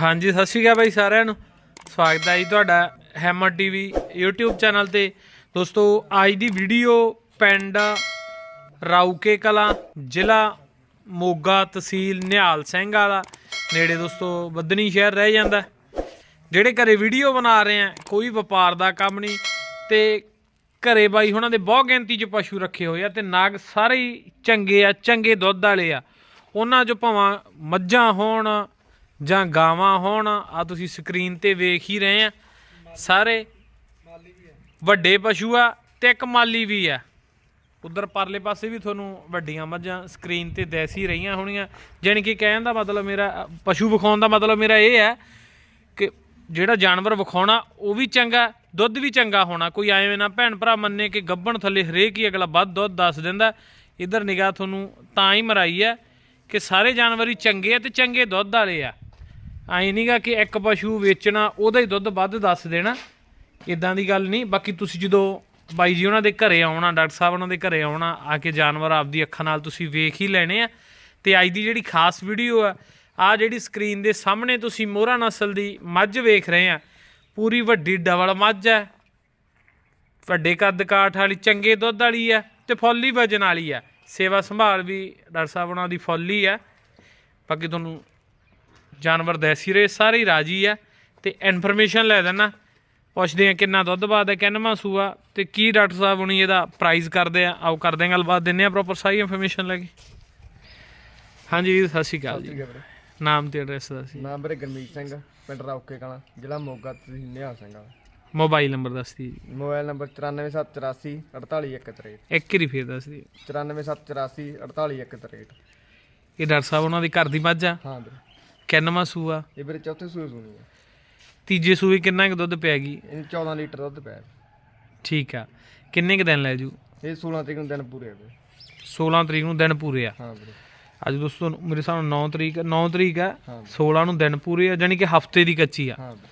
ਹਾਂਜੀ, ਸਤਿ ਸ਼੍ਰੀ ਅਕਾਲ ਬਾਈ ਸਾਰਿਆਂ ਨੂੰ। ਸਵਾਗਤ ਹੈ ਜੀ ਤੁਹਾਡਾ ਹੈਮਰ ਟੀਵੀ YouTube ਚੈਨਲ ਤੇ। ਦੋਸਤੋ, ਅੱਜ ਦੀ ਵੀਡੀਓ ਪਿੰਡ ਰਾਊਕੇ ਕਲਾਂ, ਜ਼ਿਲ੍ਹਾ ਮੋਗਾ ਤਹਿਸੀਲ ਨਿਹਾਲ ਸਿੰਘ ਵਾਲਾ। ਨੇੜੇ ਦੋਸਤੋ ਬੱਦਨੀ ਸ਼ਹਿਰ ਰਹਿ ਜਾਂਦਾ। ਜਿਹੜੇ ਘਰੇ ਵੀਡੀਓ ਬਣਾ ਰਹੇ ਆ, ਕੋਈ ਵਪਾਰ ਦਾ ਕੰਮ ਨਹੀਂ ਤੇ ਘਰੇ ਬਾਈ ਉਹਨਾਂ ਦੇ ਬਹੁਤ ਗਿਣਤੀ 'ਚ ਪਸ਼ੂ ਰੱਖੇ ਹੋਏ ਆ ਤੇ ਨਾਗ ਸਾਰੇ ਹੀ ਚੰਗੇ ਆ, ਚੰਗੇ ਦੁੱਧ ਵਾਲੇ ਆ। ਉਹਨਾਂ 'ਚੋਂ ਭਾਵਾਂ ਮੱਝਾਂ ਹੋਣ ਜਾਂ ਗਾਵਾਂ ਹੋਣ ਆ ਤੁਸੀਂ ਸਕਰੀਨ ਤੇ ਵੇਖ ਹੀ ਰਹੇ ਆ। ਸਾਰੇ ਵੱਡੇ ਪਸ਼ੂ ਆ ਤੇ ਇੱਕ ਮਾਲੀ ਵੀ ਆ। ਉਧਰ ਪਰਲੇ ਪਾਸੇ ਵੀ ਤੁਹਾਨੂੰ ਵੱਡੀਆਂ ਮੱਝਾਂ ਸਕਰੀਨ ਤੇ ਦਿਸ ਹੀ ਰਹੀਆਂ ਹੋਣੀਆਂ। ਜਾਣੀ ਕਿ ਕਹਿਣ ਦਾ ਮਤਲਬ ਮੇਰਾ, ਪਸ਼ੂ ਵਿਖਾਉਣ ਦਾ ਮਤਲਬ ਮੇਰਾ ਇਹ ਹੈ ਕਿ ਜਿਹੜਾ ਜਾਨਵਰ ਵਿਖਾਉਣਾ, ਉਹ ਵੀ ਚੰਗਾ, ਦੁੱਧ ਵੀ ਚੰਗਾ ਹੋਣਾ। ਕੋਈ ਐਵੇਂ ਨਾ ਭੈਣ ਭਰਾ ਮੰਨੇ ਕਿ ਗੱਬਣ ਥੱਲੇ ਹਰੇਕ ਹੀ ਅਗਲਾ ਵੱਧ ਦੁੱਧ ਦੱਸ ਦਿੰਦਾ। ਇਧਰ ਨਿਗਾਹ ਤੁਹਾਨੂੰ ਤਾਂ ਹੀ ਮਰਾਈ ਹੈ ਕਿ ਸਾਰੇ ਜਾਨਵਰ ਹੀ ਚੰਗੇ ਆ ਤੇ ਚੰਗੇ ਦੁੱਧ ਵਾਲੇ ਆ। ਐਂ ਨਹੀਂਗਾ ਕਿ ਇੱਕ ਪਸ਼ੂ ਵੇਚਣਾ, ਉਹਦਾ ਹੀ ਦੁੱਧ ਵੱਧ ਦੱਸ ਦੇਣਾ। ਇਦਾਂ ਦੀ ਗੱਲ ਨਹੀਂ ਬਾਕੀ ਤੁਸੀਂ ਜਦੋਂ ਬਾਈ ਜੀ ਉਹਨਾਂ ਦੇ ਘਰੇ ਆਉਣਾ, ਡਾਕਟਰ ਸਾਹਿਬ ਉਹਨਾਂ ਦੇ ਘਰੇ ਆਉਣਾ, ਆ ਕੇ ਜਾਨਵਰ ਆਪਦੀ ਅੱਖਾਂ ਨਾਲ ਤੁਸੀਂ ਵੇਖ ਹੀ ਲੈਣੇ ਆ। ਤੇ ਅੱਜ ਦੀ ਜਿਹੜੀ ਖਾਸ ਵੀਡੀਓ ਆ ਆ ਜਿਹੜੀ ਸਕਰੀਨ ਦੇ ਸਾਹਮਣੇ ਤੁਸੀਂ ਮੋਹਰਾ ਨਸਲ ਦੀ ਮੱਝ ਵੇਖ ਰਹੇ ਆ। ਪੂਰੀ ਵੱਡੀ ਡਬਲ ਮੱਝ ਹੈ ਵੱਡੇ ਕੱਦ ਕਾਠ ਵਾਲੀ, ਚੰਗੇ ਦੁੱਧ ਵਾਲੀ ਹੈ ਤੇ ਫੁੱਲੀ ਵਜਨ ਵਾਲੀ ਹੈ ਸੇਵਾ ਸੰਭਾਲ ਵੀ ਡਾਕਟਰ ਸਾਹਿਬ ਉਹਨਾਂ ਦੀ ਫੁੱਲੀ ਹੈ ਬਾਕੀ ਤੁਹਾਨੂੰ ਜਾਨਵਰ ਦੇਸੀ ਰਹੇ ਸਾਰੇ ਰਾਜੀ ਆ ਤੇ ਇਨਫੋਰਮੇਸ਼ਨ ਲੈ ਦੇਣਾ ਪੁੱਛਦੇ ਆ ਕਿੰਨਾ ਦੁੱਧ ਬਾਦ ਹੈ ਕਿੰਨਵਾਂ ਸੂਆ ਤੇ ਕੀ ਡਾਕਟਰ ਸਾਹਿਬ ਹੁਣੀ ਇਹਦਾ ਪ੍ਰਾਈਸ ਕਰਦੇ ਆ ਆਓ ਕਰਦੇ ਆ ਗੱਲਬਾਤ ਦਿੰਨੇ ਆ ਪ੍ਰੋਪਰ ਸਾਰੀ ਇਨਫੋਰਮੇਸ਼ਨ ਲੈ ਕੇ। ਹਾਂਜੀ ਸਤਿ ਸ਼੍ਰੀ ਅਕਾਲ ਜੀ। ਨਾਮ ਤੇ ਐਡਰੈਸ ਦੱਸ ਜੀ। ਨਾਮ ਵੀਰੇ ਗਰਮੀਤ ਸਿੰਘ ਪਿੰਡ ਰੌਕੇ ਕਲਾਂ ਜ਼ਿਲ੍ਹਾ ਮੋਗਾ ਤਹਿਸੀਲ ਨਿਹਾਲ ਸਿੰਘ ਵਾਲਾ। ਮੋਬਾਈਲ ਨੰਬਰ ਦੱਸ ਦੀ ਮੋਬਾਈਲ ਨੰਬਰ 94784 48163 ਇੱਕ ਹੀ ਫੇਰ ਦੱਸ ਦੀ 94784 48163 ਇਹ ਡਾਕਟਰ ਸਾਹਿਬ ਉਹਨਾਂ ਦੀ ਘਰ ਦੀ ਮੱਝ ਆ। ਹਾਂ ਕਿੰਨਵਾਂ ਸੂਆ? ਇਹ ਵੀਰੇ ਚੌਥੇ ਸੂਏ ਸੁਣੀ ਹੈ ਤੀਜੇ ਸੂਏ ਕਿੰਨਾ ਕੁ ਦੁੱਧ ਪਿਆ ਗਈ ਇਹ 14 ਲੀਟਰ ਦੁੱਧ ਪਿਆ। ਠੀਕ ਆ। ਕਿੰਨੇ ਕੁ ਦਿਨ ਲੈ ਜੂ? ਇਹ 16 ਤਰੀਕ ਨੂੰ ਦਿਨ ਪੂਰੇ ਹੋਏ 16 ਤਰੀਕ ਨੂੰ ਦਿਨ ਪੂਰੇ ਆ। ਹਾਂ ਵੀਰੇ। ਅੱਜ ਦੋਸਤੋ ਮੇਰੇ ਹਿਸਾਬ ਨਾਲ 9 ਤਰੀਕ 9 ਤਰੀਕ ਆ ਹਾਂ 16 ਨੂੰ ਦਿਨ ਪੂਰੇ ਆ ਜਾਨੀ ਕਿ ਹਫ਼ਤੇ ਦੀ ਕੱਚੀ ਆ। ਹਾਂ ਵੀਰੇ।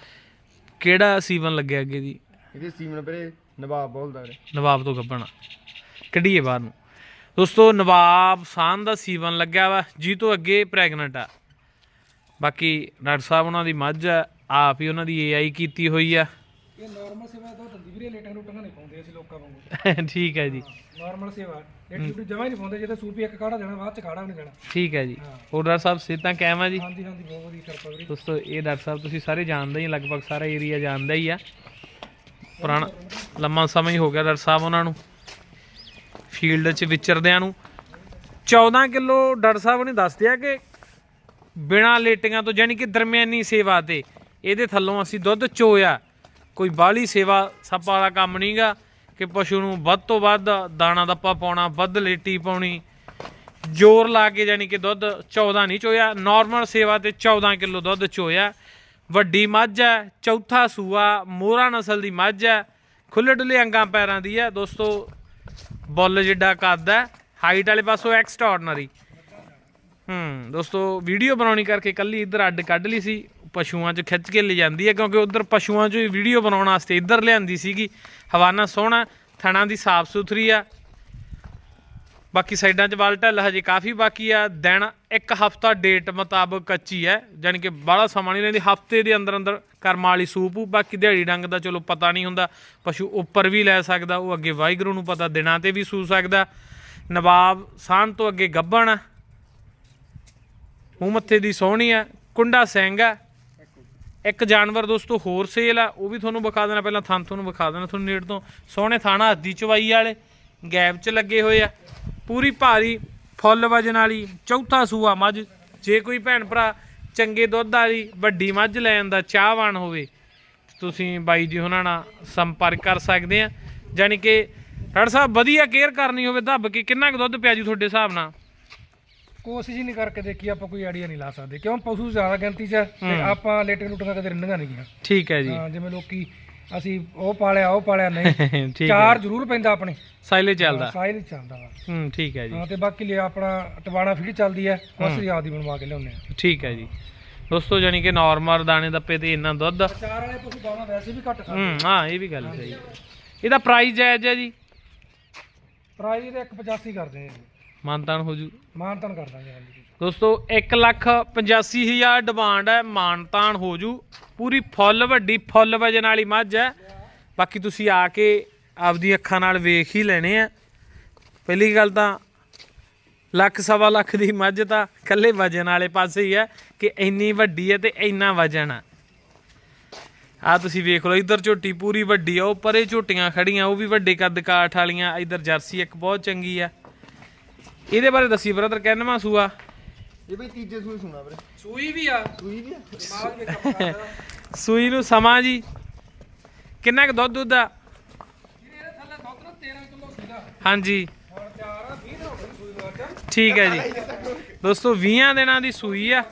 ਕਿਹੜਾ ਸੀਵਨ ਲੱਗਿਆ ਅੱਗੇ ਦੀ? ਇਹਦੇ ਸੀਮਨ ਵੀਰੇ ਨਵਾਬ ਬੋਲਦਾ ਵੀਰੇ। ਨਵਾਬ ਤੋਂ ਗੱਬਣਾ ਕੱਢੀਏ ਬਾਹਰ ਨੂੰ। ਦੋਸਤੋ ਨਵਾਬ ਸਾਨ ਦਾ ਸੀਵਨ ਲੱਗਿਆ ਵਾ ਜੀ ਤੋਂ ਅੱਗੇ ਪ੍ਰੈਗਨੈਂਟ ਆ। ਬਾਕੀ ਡਾਕਟਰ ਸਾਹਿਬ ਉਹਨਾਂ ਦੀ ਮੱਝ ਆ ਆਪ ਹੀ ਉਹਨਾਂ ਦੀ ਏਆਈ ਕੀਤੀ ਹੋਈ ਆ। ਇਹ ਨਾਰਮਲ ਸੇਵਾ ਤਾਂ ਦੰਦੀ ਵੀਰੇ ਲੇਟਾਂ ਲੂਟਾਂ ਨਹੀਂ ਪਾਉਂਦੇ ਅਸੀਂ ਲੋਕਾਂ ਵਾਂਗੂ। ਠੀਕ ਹੈ ਜੀ। ਨਾਰਮਲ ਸੇਵਾ ਲੇਟ ਲੂਟ ਜਮਾ ਹੀ ਨਹੀਂ ਪਾਉਂਦੇ ਜੇ ਤਾਂ ਸੂਪੀ ਇੱਕ ਕਾੜਾ ਦੇਣਾ ਬਾਅਦ ਚ ਕਾੜਾ ਵੀ ਨਹੀਂ ਦੇਣਾ। ਠੀਕ ਹੈ ਜੀ। ਹੋਰ ਡਾਕਟਰ ਸਾਹਿਬ ਸਿਹਤਾਂ ਕਾਇਮ ਆ ਜੀ? ਹਾਂਜੀ ਹਾਂਜੀ ਬਹੁਤ ਵਧੀਆ ਕਿਰਪਾ ਵੀਰੇ। ਦੋਸਤੋ ਇਹ ਡਾਕਟਰ ਸਾਹਿਬ ਤੁਸੀਂ ਸਾਰੇ ਜਾਣਦੇ ਹੀ ਲਗਭਗ ਸਾਰਾ ਏਰੀਆ ਜਾਣਦਾ ਹੀ ਆ। ਪੁਰਾਣਾ ਲੰਮਾ ਸਮਾਂ ਹੀ ਹੋ ਗਿਆ ਡਾਕਟਰ ਸਾਹਿਬ ਉਹਨਾਂ ਨੂੰ। ਫੀਲਡ 'ਚ ਵਿਚਰਦਿਆਂ ਨੂੰ। 14 ਕਿਲੋ ਡਾਕਟਰ ਸਾਹਿਬ ਨੇ ਦੱਸਦਿਆ ਕਿ ਬਿਨਾ ਲੇਟੀਆਂ ਤੋਂ, ਯਾਨੀ ਕਿ ਦਰਮਿਆਨੀ ਸੇਵਾ ਤੇ। ਇਹਦੇ ਥੱਲੋਂ ਅਸੀਂ ਦੁੱਧ ਚੋਇਆ। ਕੋਈ ਬਾਹਲੀ ਸੇਵਾ ਸੱਪ ਵਾਲਾ ਕੰਮ ਨਹੀਂਗਾ ਕਿ ਪਸ਼ੂ ਨੂੰ ਵੱਧ ਤੋਂ ਵੱਧ ਦਾਣਾ ਦੱਪਾ ਪਾਉਣਾ, ਵੱਧ ਲੇਟੀ ਪਾਉਣੀ। ਜ਼ੋਰ ਲਾ ਕੇ ਯਾਨੀ ਕਿ ਦੁੱਧ 14 ਨਹੀਂ ਚੋਇਆ। ਨਾਰਮਲ ਸੇਵਾ ਤੇ 14 ਕਿਲੋ ਦੁੱਧ ਚੋਇਆ। ਵੱਡੀ ਮੱਝ ਹੈ, ਚੌਥਾ ਸੂਆ, ਮੋਹਰਾ ਨਸਲ ਦੀ ਮੱਝ ਹੈ। ਖੁੱਲੇ ਡੁੱਲੇ ਅੰਗਾਂ ਪੈਰਾਂ ਦੀ ਹੈ। ਦੋਸਤੋ, ਬੁੱਲ ਜਿੱਡਾ ਕੱਦ ਹੈ। ਹਾਈਟ ਵਾਲੇ ਪਾਸੋਂ ਐਕਸਟਰਾordinary ਹੂੰ, ਦੋਸਤੋ, ਵੀਡੀਓ ਬਣਾਉਣੀ ਕਰਕੇ ਕੱਲੀ ਇੱਧਰ ਅੱਡ ਕੱਢ ਲਈ ਸੀ, ਪਸ਼ੂਆਂ 'ਚ ਖਿੱਚ ਕੇ ਲੈ ਜਾਂਦੀ ਹੈ, ਕਿਉਂਕਿ ਉੱਧਰ ਪਸ਼ੂਆਂ 'ਚੋਂ ਵੀਡੀਓ ਬਣਾਉਣ ਵਾਸਤੇ ਇੱਧਰ ਲਿਆਂਦੀ ਸੀਗੀ। ਹਵਾਨਾ ਸੋਹਣਾ, ਥਣਾ ਦੀ ਸਾਫ਼ ਸੁਥਰੀ ਆ। ਬਾਕੀ ਸਾਈਡਾਂ 'ਚ ਵਾਲ ਢੱਲ ਹਜੇ ਕਾਫੀ ਬਾਕੀ ਆ। ਦਿਨ ਇੱਕ ਹਫਤਾ ਡੇਟ ਮੁਤਾਬਕ ਕੱਚੀ ਹੈ ਯਾਨੀ ਕਿ ਬਾਹਲਾ ਸਮਾਂ ਨਹੀਂ ਲੈਂਦੀ, ਹਫ਼ਤੇ ਦੇ ਅੰਦਰ ਅੰਦਰ ਕਰਮਾਂ ਵਾਲੀ ਸੂਪ ਬਾਕੀ ਦਿਹਾੜੀ ਡੰਗ ਦਾ ਚਲੋ ਪਤਾ ਨਹੀਂ ਹੁੰਦਾ, ਪਸ਼ੂ ਉੱਪਰ ਵੀ ਲੈ ਸਕਦਾ, ਉਹ ਅੱਗੇ ਵਾਹਿਗੁਰੂ ਨੂੰ ਪਤਾ, ਦਿਨਾਂ ਤੇ ਵੀ ਸੂ ਸਕਦਾ। ਨਵਾਬ ਸਾਨ ਤੋਂ ਅੱਗੇ ਗੱਬਣ ਆ। ਮੂੰਹ ਮੱਥੇ ਦੀ ਸੋਹਣੀ ਆ, ਕੁੰਡਾ ਸਿੰਘ ਆ। ਇੱਕ ਜਾਨਵਰ ਦੋਸਤੋ ਹੋਰ ਸੇਲ ਆ, ਉਹ ਵੀ ਤੁਹਾਨੂੰ ਵਿਖਾ ਦੇਣਾ, ਪਹਿਲਾਂ ਥਣ ਤੁਹਾਨੂੰ ਵਿਖਾ ਦੇਣਾ ਤੁਹਾਨੂੰ ਨੇੜ ਤੋਂ। ਸੋਹਣੇ ਥਾਣਾ ਹੱਦੀ ਚਵਾਈ ਵਾਲੇ, ਗੈਪ 'ਚ ਲੱਗੇ ਹੋਏ ਆ। ਪੂਰੀ ਭਾਰੀ ਫੁੱਲ ਵਜਨ ਵਾਲੀ, ਚੌਥਾ ਸੂਆ ਮੱਝ। ਜੇ ਕੋਈ ਭੈਣ ਭਰਾ ਚੰਗੇ ਦੁੱਧ ਵਾਲੀ, ਵੱਡੀ ਮੱਝ ਲੈਣ ਦਾ ਚਾਹਵਾਨ ਹੋਵੇ, ਤੁਸੀਂ ਬਾਈ ਜੀ ਉਹਨਾਂ ਨਾਲ ਸੰਪਰਕ ਕਰ ਸਕਦੇ ਆ। ਯਾਨੀ ਕਿ, ਡਾਕਟਰ ਸਾਹਿਬ, ਵਧੀਆ ਕੇਅਰ ਕਰਨੀ ਹੋਵੇ, ਦੱਬ ਕੇ ਕਿੰਨਾ ਕੁ ਦੁੱਧ ਪਿਆ ਜੀ ਤੁਹਾਡੇ ਹਿਸਾਬ ਨਾਲ? ਕੋਸ਼ਿਸ਼ ਹੀ ਨਹੀਂ ਕਰਕੇ ਦੇਖੀ ਆਪਾਂ ਕੋਈ ਆਈਡੀਆ ਨਹੀਂ ਲਾ ਸਕਦੇ। ਕਿਉਂ? ਪਸ਼ੂ ਜ਼ਿਆਦਾ ਗਿਣਤੀ 'ਚ ਹੈ ਤੇ ਆਪਾਂ ਲੇਟਾਂ ਲੂਟਾਂ ਕਦੇ ਰੰਡੀਆਂ ਨਹੀਂ ਗਈਆਂ ਠੀਕ ਹੈ ਜੀ। ਹਾਂ ਜਿਵੇਂ ਲੋਕੀ ਅਸੀਂ ਉਹ ਪਾਲਿਆ ਉਹ ਪਾਲਿਆ ਨਹੀਂ। ਠੀਕ ਚਾਰ ਜ਼ਰੂਰ ਪੈਂਦਾ ਆਪਣੇ। ਸਾਈਲੇ ਚੱਲਦਾ। ਸਾਈਲ ਹੀ ਚੱਲਦਾ ਵਾ। ਹੂੰ ਠੀਕ ਹੈ ਜੀ। ਹਾਂ ਤੇ ਬਾਕੀ ਲਈ ਆਪਣਾ ਟਵਾਣਾ ਫੀਡ ਚੱਲਦੀ ਹੈ। ਉਸਰੀ ਆਪਦੀ ਬਣਵਾ ਕੇ ਲਿਆਉਂਦੇ ਆ ਠੀਕ ਹੈ ਜੀ। ਦੋਸਤੋ ਜਾਨੀ ਕਿ ਨਾਰਮਲ ਦਾਣੇ ਦੱਪੇ ਤੇ ਇੰਨਾ ਦੁੱਧ। ਚਾਰ ਵਾਲੇ ਪਸ਼ੂ ਦਾਣਾ ਵੈਸੇ ਵੀ ਘੱਟ ਖਾਂਦੇ ਹੂੰ ਹਾਂ ਇਹ ਵੀ ਗੱਲ ਸਹੀ ਹੈ। ਇਹਦਾ ਪ੍ਰਾਈਸ ਜਾਇਜ਼ ਹੈ ਜੀ? ਪ੍ਰਾਈਸ ਦੇ 185 ਕਰਦੇ ਆ ਜੀ। ਮਾਨਤਾਨ ਹੋ ਜੂ। ਮਾਨਤਨ ਕਰ ਦਾਂਗੇ ਹਾਂਜੀ ਦੋਸਤੋ 185000 ਡਿਮਾਂਡ ਹੈ ਮਾਨਤਾਨ ਹੋ ਜੂ। ਪੂਰੀ ਫੁੱਲ ਵੱਡੀ ਫੁੱਲ ਵਜਨ ਵਾਲੀ ਮੱਝ ਹੈ। ਬਾਕੀ ਤੁਸੀਂ ਆ ਕੇ ਆਪਦੀ ਅੱਖਾਂ ਨਾਲ ਵੇਖ ਹੀ ਲੈਣੇ ਆ। ਪਹਿਲੀ ਗੱਲ ਤਾਂ ਲੱਖ ਸਵਾ ਲੱਖ ਦੀ ਮੱਝ ਤਾਂ ਕੱਲੇ ਵਜਨ ਵਾਲੇ ਪਾਸੇ ਹੀ ਹੈ ਕਿ ਇੰਨੀ ਵੱਡੀ ਹੈ ਤੇ ਇੰਨਾ ਵਜਨ ਆ। ਆ ਤੁਸੀਂ ਵੇਖ ਲਓ ਇੱਧਰ ਝੋਟੀ ਪੂਰੀ ਵੱਡੀ ਆ ਉਹ ਪਰੇ ਝੋਟੀਆਂ ਖੜੀਆਂ ਉਹ ਵੀ ਵੱਡੇ ਕੱਦ ਕਾਠ ਵਾਲੀਆਂ। ਇੱਧਰ ਜਰਸੀ ਇੱਕ ਬਹੁਤ ਚੰਗੀ ਆ। ਇਹਦੇ ਬਾਰੇ ਦੱਸੀ ਬ੍ਰਦਰ ਕਹਿੰਨਵਾ ਸੂਆ? ਇਹ ਬਈ ਤੀਜੇ ਸੂਏ ਸੁਣਾ ਵੀਰੇ। ਸੂਈ ਵੀ ਆ। ਸੂਈ ਵੀ ਆ? ਦਿਮਾਗ ਵੀ ਕੰਮ ਕਰਦਾ। ਸੂਈ ਨੂੰ ਸਮਾਂ ਜੀ। ਕਿੰਨਾ ਕੁ ਦੁੱਧ ਦੁੱਧ ਆ? ਇਹਦੇ ਥੱਲੇ ਦੁੱਧ ਨਾ 13 ਕਿਲੋ ਸੀਗਾ। ਹਾਂਜੀ। ਹੁਣ ਚਾਰ ਆ 20 ਦਿਨ ਹੋ ਗਏ ਸੂਈ ਨੂੰ ਅੱਜ ਠੀਕ ਹੈ ਜੀ। ਦੋਸਤੋ 20 ਦਿਨਾਂ ਦੀ ਸੂਈ ਆ।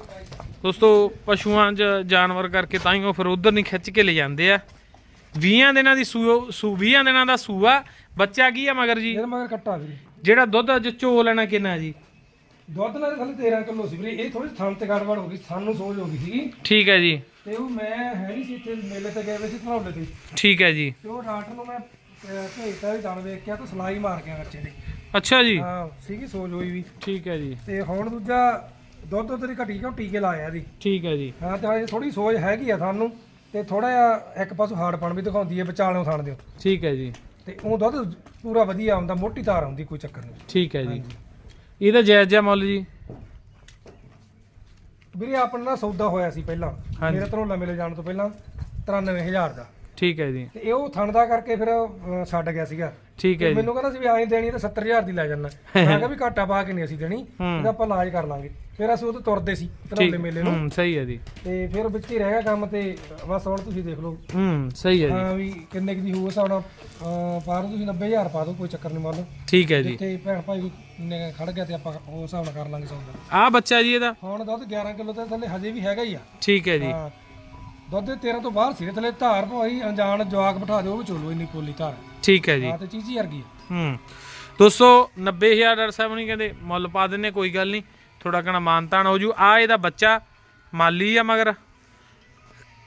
ਦੋਸਤੋ ਪਸ਼ੂਆਂ 'ਚ ਜਾਨਵਰ ਕਰਕੇ ਤਾਂ ਹੀ ਉਹ ਫਿਰ ਉਧਰ ਨਹੀਂ ਖਿੱਚ ਕੇ ਲੈ ਜਾਂਦੇ ਆ। 20 ਦਿਨਾਂ ਦੀ ਸੂ ਸੂ 20 ਦਿਨਾਂ ਦਾ ਸੂਆ। ਬੱਚਾ ਕੀ ਆ ਮਗਰ ਜੀ? ਇਹਦੇ ਮਗਰ ਕੱਟਾ ਵੀਰੇ। ਜਿਹੜਾ ਦੁੱਧ ਅੱਜ ਚੋ ਲੈਣਾ ਕਿੰਨਾ ਜੀ? ਦੁੱਧ ਨਾਲ ਥੱਲੇ 13 ਕਿਲੋ ਸੀ ਵੀਰੇ ਇਹ ਥੋੜੀ ਥਣ ਤੇ ਗੜਬੜ ਹੋ ਗਈ ਸਾਨੂੰ ਸੋਚ ਹੋ ਗਈ ਸੀ ਠੀਕ ਹੈ ਜੀ। ਤੇ ਉਹ ਮੈਂ ਹੈ ਨਹੀਂ ਸੀ ਇੱਥੇ ਮੇਲੇ ਤੇ ਗਏ ਹੋਏ ਸੀ ਧਰੌਲੇ ਤੇ। ਠੀਕ ਹੈ ਜੀ। ਤੇ ਉਹ ਡਾਕਟਰ ਨੂੰ ਮੈਂ ਭੇਜਤਾ ਵੀ ਦਣ ਵੇਖ ਕੇ ਤਾਂ ਸਲਾਈ ਮਾਰ ਗਿਆ ਬੱਚੇ ਦੀ। ਅੱਛਾ ਜੀ। ਹਾਂ ਸੀਗੀ ਸੋਚ ਹੋਈ ਵੀ। ਠੀਕ ਹੈ ਜੀ। ਤੇ ਹੁਣ ਦੂਜਾ ਦੁੱਧ ਦੁੱਧ ਦੀ ਘਟੀ ਕਿਉਂ ਟੀਕੇ ਲਾਇਆ ਇਹਦੀ? ਠੀਕ ਹੈ ਜੀ। ਹਾਂ ਤੇ ਥੋੜੀ ਸੋਚ ਹੈਗੀ ਆ ਸਾਨੂੰ ਤੇ ਥੋੜਾ ਜਿਹਾ ਇੱਕ ਪਾਸੋਂ ਹਾਰਡਪਣ ਵੀ ਦਿਖਾਉਂਦੀ ਹੈ ਵਿਚਾਲਿਓਂ ਥਣ ਦਿਓ। ਠੀਕ ਹੈ ਜੀ। ਤੇ ਉਹ ਦੁੱਧ ਪੂਰਾ ਵਧੀਆ ਆਉਂਦਾ ਮੋਟੀ ਧਾਰ ਆਉਂਦੀ ਕੋਈ ਚੱਕਰ ਨਹੀਂ। ਠੀਕ ਹੈ ਜੀ। ਇਹਦਾ ਜਾਇਜ਼ ਜਿਹਾ ਮੁੱਲ ਜੀ? ਵੀਰੇ ਆਪਣਾ ਨਾ ਸੌਦਾ ਹੋਇਆ ਸੀ ਪਹਿਲਾਂ। ਹਾਂਜੀ। ਮੇਰੇ ਧਰੋਲਾ ਮੇਲੇ ਜਾਣ ਤੋਂ ਪਹਿਲਾਂ 93000 ਦਾ। ਠੀਕ ਹੈ ਜੀ। ਤੇ ਇਹ ਉਹ ਥਣ ਦਾ ਕਰਕੇ ਫਿਰ ਅਹ, ਛੱਡ ਗਿਆ ਸੀਗਾ। ਠੀਕ ਹੈ ਤੇ ਜੀ। ਮੈਨੂੰ ਕਹਿੰਦਾ ਸੀ ਵੀ ਐਂ ਦੇਣੀ ਤਾਂ 70000 ਦੀ ਲੈ ਜਾਣਾ ਮੈਂ ਕਿਹਾ ਵੀ ਘਾਟਾ ਪਾ ਕੇ ਨਹੀਂ ਅਸੀਂ ਦੇਣੀ। ਇਹਦਾ ਆਪਾਂ ਇਲਾਜ ਕਰ ਲਾਂਗੇ। ਫਿਰ ਅਸੀਂ ਉਹ ਤੋਂ ਤੁਰਦੇ ਸੀ ਧਰੋਲੇ ਮੇਲੇ ਨੂੰ। ਹੂੰ ਸਹੀ ਹੈ ਜੀ। ਤੇ ਫਿਰ ਵਿੱਚ ਹੀ ਰਹਿ ਗਿਆ ਕੰਮ ਤੇ ਬਸ ਹੁਣ ਤੁਸੀਂ ਦੇਖ ਲਓ। ਹੂੰ ਸਹੀ ਹੈ ਜੀ। ਹਾਂ ਵੀ ਕਿੰਨੇ ਕੁ ਹੋਊ ਹਿਸਾਬ ਨਾਲ ਅਹ, ਪਾ ਦਿਓ ਤੁਸੀਂ 90000 ਪਾ ਦਿਓ ਕੋਈ ਚੱਕਰ ਨਹੀਂ ਮੰਨ ਲਓ। ਠੀਕ ਹੈ ਜੀ। ਜਿੱਥੇ ਭੈਣ ਭਾਈ ਖੜ ਗਿਆ ਤੇ ਆਪਾਂ ਉਹ ਹਿਸਾਬ ਨਾਲ ਕਰ ਲਾਂਗੇ ਸੌਦਾ। ਆ ਬੱਚਾ ਜੀ ਇਹਦਾ। ਹੁਣ ਦੁੱਧ 11 ਕਿਲੋ ਤੇ ਥੱਲੇ ਹਜੇ ਵੀ ਹੈਗਾ ਹੀ ਆ। ਠੀਕ ਹੈ ਜੀ। ਹਾਂ। ਦੁੱਧ ਦੇ 13 ਤੋਂ ਬਾਹਰ ਸੀ ਥੱਲੇ ਧਾਰ ਭਾਈ ਅਣਜਾਣ ਜਵਾਕ ਬਿਠਾ ਦਿਓ ਵੀ ਚੋਲੋ ਇੰਨੀ ਕੋਲੀ ਧਾਰ। ਠੀਕ ਹੈ ਜੀ। ਹਾਂ ਤੇ ਚੀਚੀ ਵਰਗੀ ਆ। ਹੂੰ। ਦੋਸਤੋ 90000 ਡਾਕਟਰ ਸਾਹਿਬ ਨਹੀਂ ਕਹਿੰਦੇ ਮੁੱਲ ਪਾ ਦਿੰਨੇ ਕੋਈ ਗੱਲ ਨਹੀਂ। ਥੋੜਾ ਕਣਾ ਮਾਨਤਾਨ ਹੋ ਜੂ। ਆ ਇਹਦਾ ਬੱਚਾ ਮਾਲੀ ਆ ਮਗਰ।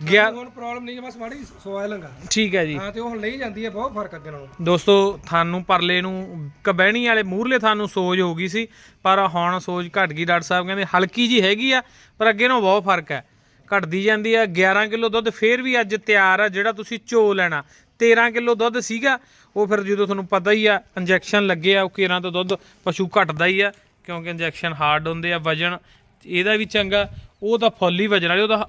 ਗਿਆ ਹੁਣ ਪ੍ਰੋਬਲਮ ਨਹੀਂ ਹੈ, ਬਸ ਮਾੜੀ ਸਵਾਇ ਲੰਗਾ ਠੀਕ ਹੈ ਜੀ। ਹਾਂ ਤੇ ਉਹ ਹੁਣ ਲਈ ਜਾਂਦੀ ਹੈ ਬਹੁਤ ਫ਼ਰਕ ਅੱਗੇ ਨਾਲੋਂ। ਦੋਸਤੋ ਤੁਹਾਨੂੰ ਪਰਲੇ ਨੂੰ ਕਬਹਿਣੀ ਵਾਲੇ ਮੂਰਲੇ ਤੁਹਾਨੂੰ ਸੋਜ ਹੋ ਗਈ ਸੀ ਪਰ ਹੁਣ ਸੋਜ ਘਟ ਗਈ। ਡਾਕਟਰ ਸਾਹਿਬ ਕਹਿੰਦੇ ਹਲਕੀ ਜੀ ਹੈਗੀ ਆ ਪਰ ਅੱਗੇ ਨਾਲੋਂ ਬਹੁਤ ਫ਼ਰਕ ਹੈ। ਘਟਦੀ ਜਾਂਦੀ ਆ 11 ਕਿਲੋ ਦੁੱਧ ਫੇਰ ਵੀ ਅੱਜ ਤਿਆਰ ਆ ਜਿਹੜਾ ਤੁਸੀਂ ਚੋ ਲੈਣਾ। 13 ਕਿਲੋ ਦੁੱਧ ਸੀਗਾ ਉਹ ਫਿਰ ਜਦੋਂ ਤੁਹਾਨੂੰ ਪਤਾ ਹੀ ਆ ਇੰਜੈਕਸ਼ਨ ਲੱਗੇ ਆ ਉਹ ਕੇਰਾਂ ਤੋਂ ਦੁੱਧ ਪਸ਼ੂ ਘਟਦਾ ਹੀ ਆ ਕਿਉਂਕਿ ਇੰਜੈਕਸ਼ਨ ਹਾਰਡ ਹੁੰਦੇ ਆ ਵਜਨ ਇਹਦਾ ਵੀ ਚੰਗਾ ਉਹ ਤਾਂ ਫੁੱਲ ਹੀ ਵਜਨ ਵਾਲੇ ਉਹਦਾ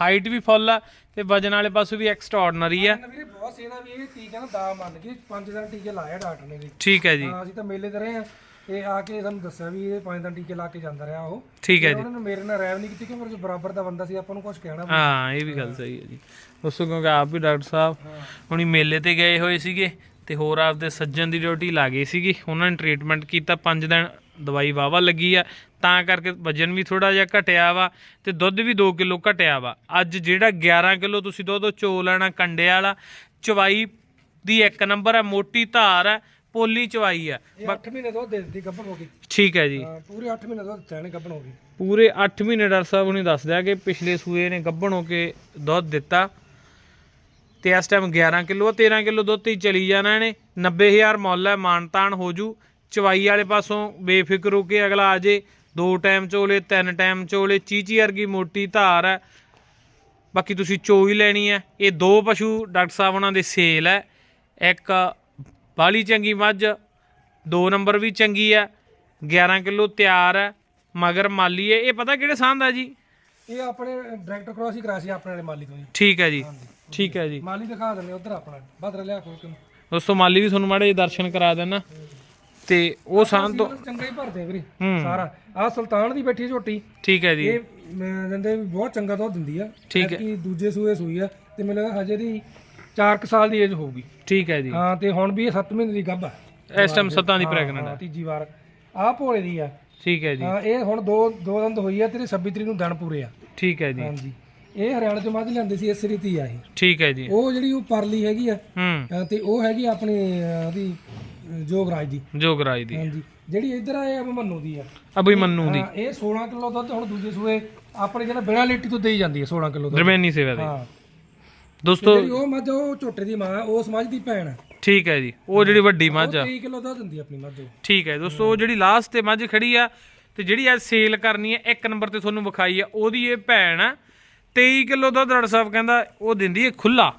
ਹਾਈਟ ਵੀ ਫੁੱਲ ਆ ਤੇ ਵਜਨ ਵਾਲੇ ਪਾਸੋਂ ਵੀ ਐਕਸਟਰਾordinary ਆ। ਵੀਰੇ ਬਹੁਤ ਸੇਨਾ ਵੀ ਇਹ ਟੀਕਾ ਨਾ ਦਾ ਮੰਨ ਕੇ ਪੰਜ ਦਿਨ ਟੀਕੇ ਲਾਇਆ ਡਾਕਟਰ ਨੇ ਠੀਕ ਹੈ ਜੀ। ਹਾਂ ਅਸੀਂ ਤਾਂ ਮੇਲੇ ਤੇ ਰਹੇ ਆ ਤੇ ਆ ਕੇ ਸਾਨੂੰ ਦੱਸਿਆ ਵੀ ਇਹ ਪੰਜ ਦਿਨ ਟੀਕੇ ਲਾ ਕੇ ਜਾਂਦਾ ਰਿਹਾ ਉਹ। ਠੀਕ ਹੈ ਜੀ। ਉਹਨਾਂ ਨੇ ਮੇਰੇ ਨਾਲ ਰੈਵ ਨਹੀਂ ਕੀਤੀ ਕਿ ਮੇਰੇ ਬਰਾਬਰ ਦਾ ਬੰਦਾ ਸੀ ਆਪਾਂ ਨੂੰ ਕੁਝ ਕਹਿਣਾ ਹਾਂ ਇਹ ਵੀ ਗੱਲ ਸਹੀ ਹੈ ਜੀ। ਦੋਸਤੋ ਕਿਉਂਕਿ ਆਪ ਵੀ ਡਾਕਟਰ ਸਾਹਿਬ ਹੁਣੀ ਮੇਲੇ ਤੇ ਗਏ ਹੋਏ ਸੀਗੇ ਤੇ ਹੋਰ ਆਪਦੇ ਸੱਜਣ ਦੀ ਡਿਊਟੀ ਲਾ ਗਈ ਸੀਗੀ। ਉਹਨਾਂ ਨੇ ਟ੍ਰੀਟਮੈਂਟ ਕੀਤਾ 5 ਦਿਨ ਦਵਾਈ ਵਾਵਾ ਲੱਗੀ ਆ। ਤਾਂ ਕਰਕੇ ਵਜਨ ਵੀ ਥੋੜਾ ਜਿਹਾ ਘਟਿਆ ਵਾ ਤੇ ਦੁੱਧ ਵੀ 2 ਕਿਲੋ ਘਟਿਆ ਵਾ। ਅੱਜ ਜਿਹੜਾ 11 ਕਿਲੋ ਤੁਸੀਂ ਦੁੱਧ ਚੋ ਲੈਣਾ ਕੰਡੇ ਵਾਲਾ ਚਵਾਈ ਦੀ ਇੱਕ ਨੰਬਰ ਹੈ ਮੋਟੀ ਧਾਰ ਹੈ ਪੋਲੀ ਚਵਾਈ ਹੈ ਇਹ 8 ਮਹੀਨੇ ਤੋਂ ਦੇ ਦਿੱਤੀ ਗੱਭਣ ਹੋ ਗਈ। ਠੀਕ ਹੈ ਜੀ। ਹਾਂ ਪੂਰੇ 8 ਮਹੀਨੇ ਤੋਂ ਦਿੱਤਾ ਨੇ ਗੱਭਣ ਹੋ ਗਈ। ਪੂਰੇ 8 ਮਹੀਨੇ ਡਾਕਟਰ ਸਾਹਿਬ ਨੇ ਦੱਸ ਦਿਆ ਕਿ ਪਿਛਲੇ ਸੂਏ ਨੇ ਗੱਭਣ ਹੋ ਕੇ ਦੁੱਧ ਦਿੱਤਾ ਤੇ ਇਸ ਟਾਈਮ 11 ਕਿਲੋ 13 ਕਿਲੋ ਦੁੱਧ ਹੀ ਚਲੀ ਜਾਣਾ ਇਹਨੇ। 90000 ਮੁੱਲ ਹੈ ਮਾਨਤਾਨ ਹੋ ਜੂ। ਚਵਾਈ ਵਾਲੇ ਪਾਸੋਂ ਬੇਫਿਕਰ ਹੋ ਕੇ ਅਗਲਾ ਆ ਜੇ। ਦੋ ਟਾਈਮ ਚੋਲੇ ਤਿੰਨ ਟਾਈਮ ਚੋਲੇ ਚੀਚੀ ਵਰਗੀ ਮੋਟੀ ਧਾਰ ਹੈ। ਬਾਕੀ ਤੁਸੀਂ ਚੋ ਹੀ ਲੈਣੀ ਹੈ। ਇਹ ਦੋ ਪਸ਼ੂ ਡਾਕਟਰ ਸਾਹਿਬ ਉਹਨਾਂ ਦੇ ਸੇਲ ਹੈ। ਇੱਕ ਬਾਲੀ ਚੰਗੀ ਮੱਝ ਦੋ ਨੰਬਰ ਵੀ ਚੰਗੀ ਹੈ 11 ਕਿਲੋ ਤਿਆਰ ਹੈ ਮਗਰ ਮਾਲੀ ਹੈ। ਇਹ ਪਤਾ ਕਿਹੜੇ ਸੰਦ ਆ ਜੀ? ਇਹ ਆਪਣੇ ਡਾਇਰੈਕਟ ਕ੍ਰਾਸ ਹੀ ਸੀ ਆਪਣੇ ਵਾਲੇ ਮਾਲੀ ਤੋਂ ਜੀ। ਠੀਕ ਹੈ ਜੀ ਠੀਕ ਹੈ ਜੀ। ਮਾਲੀ ਦਿਖਾ ਦਿੰਦੇ ਉਧਰ ਆਪਣਾ ਬਦਰ ਲਿਆ ਕੋਈ ਕਿ। ਦੋਸਤੋ ਮਾਲੀ ਵੀ ਤੁਹਾਨੂੰ ਮਾੜੇ ਦਰਸ਼ਨ ਕਰਾ ਦੇਣਾ। ਤੇ ਉਹ ਸੰਦ ਤੋਂ ਚੰਗਾ ਹੀ ਭਰਦੇ ਵੀਰੇ ਸਾਰਾ। ਆ ਸੁਲਤਾਨ ਦੀ ਬੈਠੀ ਝੋਟੀ। ਠੀਕ ਹੈ ਜੀ। ਇਹ ਵੀ ਬਹੁਤ ਚੰਗਾ ਦੁੱਧ ਦਿੰਦੀ ਆ। ਠੀਕ ਹੈ। ਕਿ ਦੂਜੇ ਸੂਏ ਸੂਈ ਆ ਤੇ ਮੈਨੂੰ ਹਜੇ ਦੀ 4 ਸਾਲ ਦੀ ਏਜ ਹੋਊਗੀ। ਠੀਕ ਹੈ ਜੀ। ਹਾਂ ਤੇ ਹੁਣ ਵੀ ਇਹ 7 ਮਹੀਨੇ ਦੀ ਗੱਭ। ਆ ਇਸ ਟਾਈਮ ਸੱਤਾਂ ਦੀ ਪ੍ਰੈਗਨੈਂਟ ਹਾਂ ਹੈ। ਤੀਜੀ ਵਾਰ। ਆ ਭੋਲੇ ਦੀ ਆ। ਠੀਕ ਹੈ ਜੀ। ਹਾਂ ਇਹ ਹੁਣ ਦੋ ਦੋ ਤੋਂ ਹੋਈ ਆ ਤੇਰੇ 26 ਤਰੀਕ ਨੂੰ ਦਿਨ ਪੂਰੇ ਆ। ਠੀਕ ਹੈ ਜੀ। ਹਾਂਜੀ। ਇਹ ਹਰਿਆਣਾ ਚੋਂ ਮੱਝ ਲੈਂਦੇ ਸੀ ਇਸ ਰੀਤੀ ਆ ਇਹ। ਠੀਕ ਹੈ ਜੀ। ਉਹ ਜਿਹੜੀ ਉਹ ਪਰਲੀ ਹੈਗੀ ਆ ਹੂੰ। ਤੇ ਉਹ ਹੈਗੀ ਆਪਣੀ ਅਹ, ਉਹਦੀ ਜੋਗਰਾਜ ਦੀ। ਜੋਗਰਾਜ ਦੀ। ਹਾਂਜੀ। ਜਿਹੜੀ ਇੱਧਰ ਆ ਇਹ ਮੰਨੂ ਦੀ ਆ। ਅਬਈ ਮੰਨੂ ਦੀ। ਹਾਂ, ਇਹ 16 ਕਿਲੋ ਦੁੱਧ ਹੁਣ ਦੂਜੇ ਸੂਏ ਆਪਣੇ ਜਿਹੜਾ ਬਿਨਾਂ ਲੇਟੀ ਤੋਂ ਦੇਈ ਜਾਂਦੀ ਹੈ 16 ਕਿਲੋ ਦੁੱਧ। ਦਰਮਿਆਨੀ ਸੇਵਾ ਦੇ। ਹਾਂ। ਦੋਸਤੋ ਜਿਹੜੀ ਉਹ ਮੱਝ ਉਹ ਝੋਟੇ ਦੀ ਮਾਂ ਉਸ ਮੱਝ ਦੀ ਭੈਣ ਠੀਕ ਹੈ ਜੀ। ਉਹ ਜਿਹੜੀ ਵੱਡੀ ਮੱਝ ਆ। 23 ਕਿਲੋ ਦੁੱਧ ਦਿੰਦੀ ਆਪਣੀ ਮੱਝ ਉਹ। ਠੀਕ ਹੈ ਦੋਸਤੋ ਉਹ ਜਿਹੜੀ ਲਾਸਟ ਤੇ ਮੱਝ ਖੜੀ ਆ ਤੇ ਜਿਹੜੀ ਅੱਜ ਸੇਲ ਕਰਨੀ ਹੈ ਇੱਕ ਨੰਬਰ ਤੇ ਤੁਹਾਨੂੰ ਵਿਖਾਈ ਆ ਉਹਦੀ ਇਹ ਭੈਣ ਆ 23 ਕਿਲੋ ਦੁੱਧ ਡਾਕਟਰ ਸਾਹਿਬ ਕਹਿੰਦਾ ਉਹ ਦਿੰਦੀ ਹੈ ਖੁੱਲਾ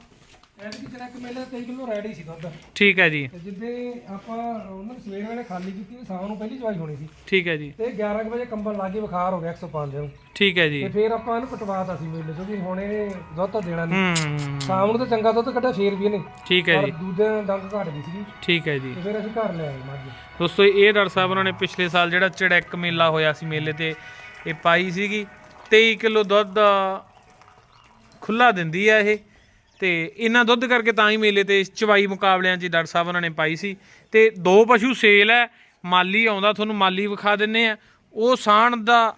ਐਤਕੀ ਚੜਕ ਮੇਲੇ 23 ਕਿਲੋ ਰੈਡੀ ਸੀ ਦੁੱਧ। ਠੀਕ ਹੈ ਜੀ। ਤੇ ਜਿੱਦੇ ਆਪਾਂ ਉਹਨਾਂ ਨੂੰ ਸਵੇਰ ਵੇਲੇ ਖਾਲੀ ਕੀਤੀ ਸ਼ਾਮ ਨੂੰ ਪਹਿਲੀ ਚਵਾਈ ਹੋਣੀ ਸੀ। ਠੀਕ ਹੈ ਜੀ। ਤੇ 11 ਕੁ ਵਜੇ ਕੰਬਲ ਲਾ ਕੇ ਬੁਖਾਰ ਹੋ ਗਿਆ 105 ਨੂੰ। ਠੀਕ ਹੈ ਜੀ। ਤੇ ਫਿਰ ਆਪਾਂ ਇਹਨੂੰ ਕਟਵਾਤਾ ਸੀ ਮੇਲੇ ਤੋਂ ਵੀ ਹੁਣ ਇਹ ਦੁੱਧ ਤਾਂ ਦੇਣਾ ਨਹੀਂ। ਹੂੰ। ਸ਼ਾਮ ਨੂੰ ਤਾਂ ਚੰਗਾ ਦੁੱਧ ਕੱਢਿਆ ਫੇਰ ਵੀ ਇਹਨੇ। ਠੀਕ ਹੈ ਪਰ ਜੀ। ਦੂਜੇ ਦਿਨ ਡੰਗ ਘਟ ਗਈ ਸੀ ਠੀਕ ਹੈ ਜੀ। ਤੇ ਫਿਰ ਅਸੀਂ ਘਰ ਲੈ ਆਏ ਮੱਝ। ਦੋਸਤੋ ਇਹ ਡਾਕਟਰ ਸਾਹਿਬ ਉਹਨਾਂ ਨੇ ਪਿਛਲੇ ਸਾਲ ਜਿਹੜਾ ਚੜੈਕ ਮੇਲਾ ਹੋਇਆ ਸੀ ਮੇਲੇ ਤੇ ਇਹ ਪਾਈ ਸੀਗੀ। 23 ਕਿਲੋ ਦੁੱਧ ਖੁੱਲਾ ਦਿੰਦੀ ਆ ਇਹ। ਤੇ ਇਹਨਾਂ ਦੁੱਧ ਕਰਕੇ ਤਾਂ ਹੀ ਮੇਲੇ ਤੇ ਚਵਾਈ ਮੁਕਾਬਲਿਆਂ 'ਚ ਡਾਕਟਰ ਸਾਹਿਬ ਉਹਨਾਂ ਨੇ ਪਾਈ ਸੀ। ਤੇ ਦੋ ਪਸ਼ੂ ਸੇਲ ਹੈ, ਮਾਲੀ ਆਉਂਦਾ, ਤੁਹਾਨੂੰ ਮਾਲੀ ਵਿਖਾ ਦਿੰਨੇ ਆ। ਉਹ ਸਾਣ ਦਾ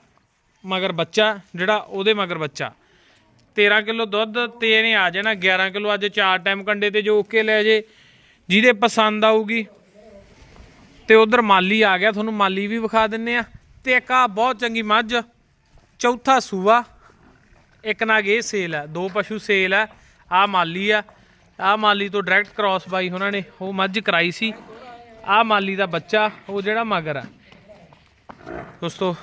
ਮਗਰ ਬੱਚਾ, ਜਿਹੜਾ ਉਹਦੇ ਮਗਰ ਬੱਚਾ। 13 ਕਿਲੋ ਦੁੱਧ ਤੇ ਇਹਨੇ ਆ ਜਾਣਾ 11 ਕਿਲੋ ਅੱਜ ਚਾਰ ਟਾਈਮ ਕੰਡੇ ਤੇ ਜੋ ਕੇ ਲੈ ਜੇ, ਜਿਹਦੇ ਪਸੰਦ ਆਊਗੀ। ਤੇ ਉਧਰ ਮਾਲੀ ਆ ਗਿਆ, ਤੁਹਾਨੂੰ ਮਾਲੀ ਵੀ ਵਿਖਾ ਦਿੰਨੇ ਆ। ਤੇ ਇੱਕ ਆ ਬਹੁਤ ਚੰਗੀ ਮੱਝ, ਚੌਥਾ ਸੂਆ, ਇੱਕ ਨਾਗ ਇਹ ਸੇਲ ਹੈ, ਦੋ ਪਸ਼ੂ ਸੇਲ ਹੈ। ਆ ਮਾਲੀ ਆ। ਆ ਮਾਲੀ ਤੋਂ ਡਾਇਰੈਕਟ ਕ੍ਰਾਸ ਬਾਈ ਉਹਨਾਂ ਨੇ। ਉਹ ਮੱਝ ਕਰਾਈ ਸੀ। ਆ ਮਾਲੀ ਦਾ ਬੱਚਾ ਉਹ ਜਿਹੜਾ ਮਗਰ ਆ। ਦੋਸਤੋ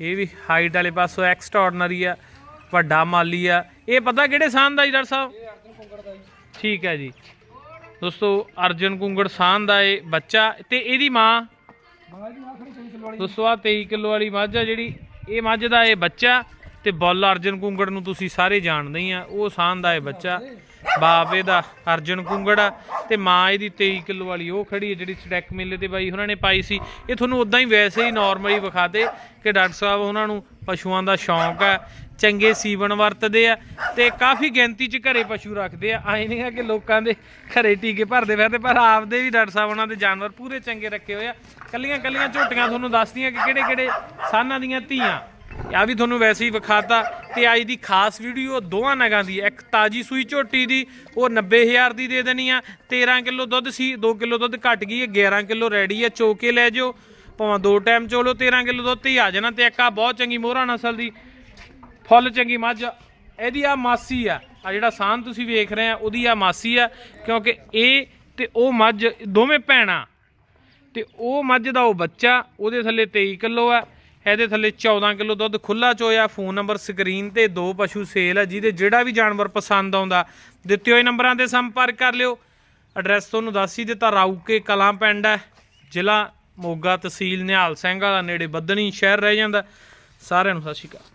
ਇਹ ਵੀ ਹਾਈਟ ਵਾਲੇ ਪਾਸੋਂ ਐਕਸਟਰਾordinary ਆ ਵੱਡਾ ਮਾਲੀ ਆ। ਇਹ ਪਤਾ ਕਿਹੜੇ ਸਾਨ ਦਾ ਜੀ ਡਾਕਟਰ ਸਾਹਿਬ? ਠੀਕ ਹੈ ਜੀ। ਦੋਸਤੋ ਅਰਜਨ ਕੁੰਗੜ ਸਾਨ ਦਾ ਇਹ ਬੱਚਾ ਤੇ ਇਹਦੀ ਮਾਂ। ਮਾਂ ਜੀ ਆਖਰੀ 23 ਕਿਲੋ ਵਾਲੀ। ਦੋਸਤੋ ਆ 23 ਕਿਲੋ ਵਾਲੀ ਮੱਝ ਆ ਜਿਹੜੀ। ਇਹ ਮੱਝ ਦਾ ਇਹ ਬੱਚਾ। ਤੇ ਬੁੱਲ ਅਰਜਨ ਕੁੰਗੜ ਨੂੰ ਤੁਸੀਂ ਸਾਰੇ ਜਾਣਦੇ ਹੀ ਆ, ਉਹ ਸਾਨ ਦਾ ਇਹ ਬੱਚਾ। ਬਾਪ ਇਹਦਾ ਅਰਜਨ ਕੁੰਗੜ ਆ, ਤੇ ਮਾਂ ਇਹਦੀ 23 ਕਿਲੋ ਵਾਲੀ ਉਹ ਖੜੀ ਹੈ ਜਿਹੜੀ ਸਟੈਕ ਮੇਲੇ ਤੇ ਬਾਈ ਉਹਨਾਂ ਨੇ ਪਾਈ ਸੀ। ਇਹ ਤੁਹਾਨੂੰ ਉਦਾਂ ਹੀ ਵੈਸੇ ਹੀ ਨਾਰਮਲੀ ਵਿਖਾਤੇ ਕਿ ਡਾਕਟਰ ਸਾਹਿਬ ਉਹਨਾਂ ਨੂੰ ਪਸ਼ੂਆਂ ਦਾ ਸ਼ੌਂਕ ਆ, ਚੰਗੇ ਸੀਵਨ ਵਰਤਦੇ ਆ ਤੇ ਕਾਫੀ ਗਿਣਤੀ 'ਚ ਘਰੇ ਪਸ਼ੂ ਰੱਖਦੇ ਆ। ਆਏ ਨਹੀਂ ਆ ਕਿ ਲੋਕਾਂ ਦੇ ਘਰੇ ਟੀਕੇ ਭਰਦੇ ਫਿਰਦੇ, ਪਰ ਆਪਦੇ ਵੀ ਡਾਕਟਰ ਸਾਹਿਬ ਉਹਨਾਂ ਦੇ ਜਾਨਵਰ ਪੂਰੇ ਚੰਗੇ ਰੱਖੇ ਹੋਏ ਆ। ਕੱਲੀਆਂ ਕੱਲੀਆਂ ਝੋਟੀਆਂ ਤੁਹਾਨੂੰ ਦੱਸਦੀਆਂ ਕਿ ਕਿਹੜੇ ਕਿਹੜੇ ਸਾਨਾਂ ਦੀਆਂ ਧੀਆਂ ਆ ਵੀ ਤੁਹਾਨੂੰ ਵੈਸੇ ਹੀ ਵਿਖਾਤਾ ਤੇ ਅੱਜ ਦੀ ਖਾਸ ਵੀਡੀਓ ਦੋਵਾਂ ਨਗਾਂ ਦੀ ਹੈ। ਇੱਕ ਤਾਜੀ ਸੂਈ ਝੋਟੀ ਦੀ, ਉਹ 90000 ਦੀ ਦੇ ਦੇਣੀ ਆ। 13 ਕਿਲੋ ਦੁੱਧ ਸੀ 2 ਕਿਲੋ ਦੁੱਧ ਘਟ ਗਈ ਹੈ 11 ਕਿਲੋ ਰੈਡੀ ਹੈ, ਚੋ ਕੇ ਲੈ ਜਾਓ। ਭਾਵੇਂ ਦੋ ਟਾਈਮ ਚੋਲੋ 13 ਕਿਲੋ ਦੁੱਧ ਤੇ ਹੀ ਆ ਜਾਣਾ ਤੇ ਇੱਕ ਆ ਬਹੁਤ ਚੰਗੀ ਮੋਹਰਾ ਨਸਲ ਦੀ, ਫੁੱਲ ਚੰਗੀ ਮੱਝ ਇਹਦੀ ਆ ਮਾਸੀ ਆ। ਆ ਜਿਹੜਾ ਸਾਨ ਤੁਸੀਂ ਵੇਖ ਰਹੇ ਆ, ਉਹਦੀ ਆ ਮਾਸੀ ਆ, ਕਿਉਂਕਿ ਇਹ ਤੇ ਉਹ ਮੱਝ, ਦੋਵੇਂ ਭੈਣਾਂ ਤੇ ਉਹ ਮੱਝ ਦਾ ਉਹ ਬੱਚਾ, ਉਹਦੇ ਥੱਲੇ 23 ਕਿਲੋ ਆ। ਇਹਦੇ ਥੱਲੇ 14 ਕਿਲੋ ਦੁੱਧ ਖੁੱਲਾ ਚੋਇਆ, ਫੋਨ ਨੰਬਰ ਸਕਰੀਨ ਤੇ ਦੋ ਪਸ਼ੂ ਸੇਲ ਆ, ਜਿਹਦੇ ਜਿਹੜਾ ਵੀ ਜਾਨਵਰ ਪਸੰਦ ਆਉਂਦਾ, ਦਿੱਤੇ ਹੋਏ ਨੰਬਰਾਂ ਤੇ ਸੰਪਰਕ ਕਰ ਲਿਓ। ਐਡਰੈਸ ਤੁਹਾਨੂੰ ਦੱਸ ਹੀ ਦਿੱਤਾ, ਰਾਊਕੇ ਕਲਾਂ ਪਿੰਡ ਹੈ ਜ਼ਿਲ੍ਹਾ ਮੋਗਾ ਤਹਿਸੀਲ ਨਿਹਾਲ ਸਿੰਘ ਵਾਲਾ, ਨੇੜੇ ਬੱਦਣੀ ਸ਼ਹਿਰ ਰਹਿ ਜਾਂਦਾ। ਸਾਰਿਆਂ ਨੂੰ ਸਤਿ ਸ਼੍ਰੀ ਅਕਾਲ।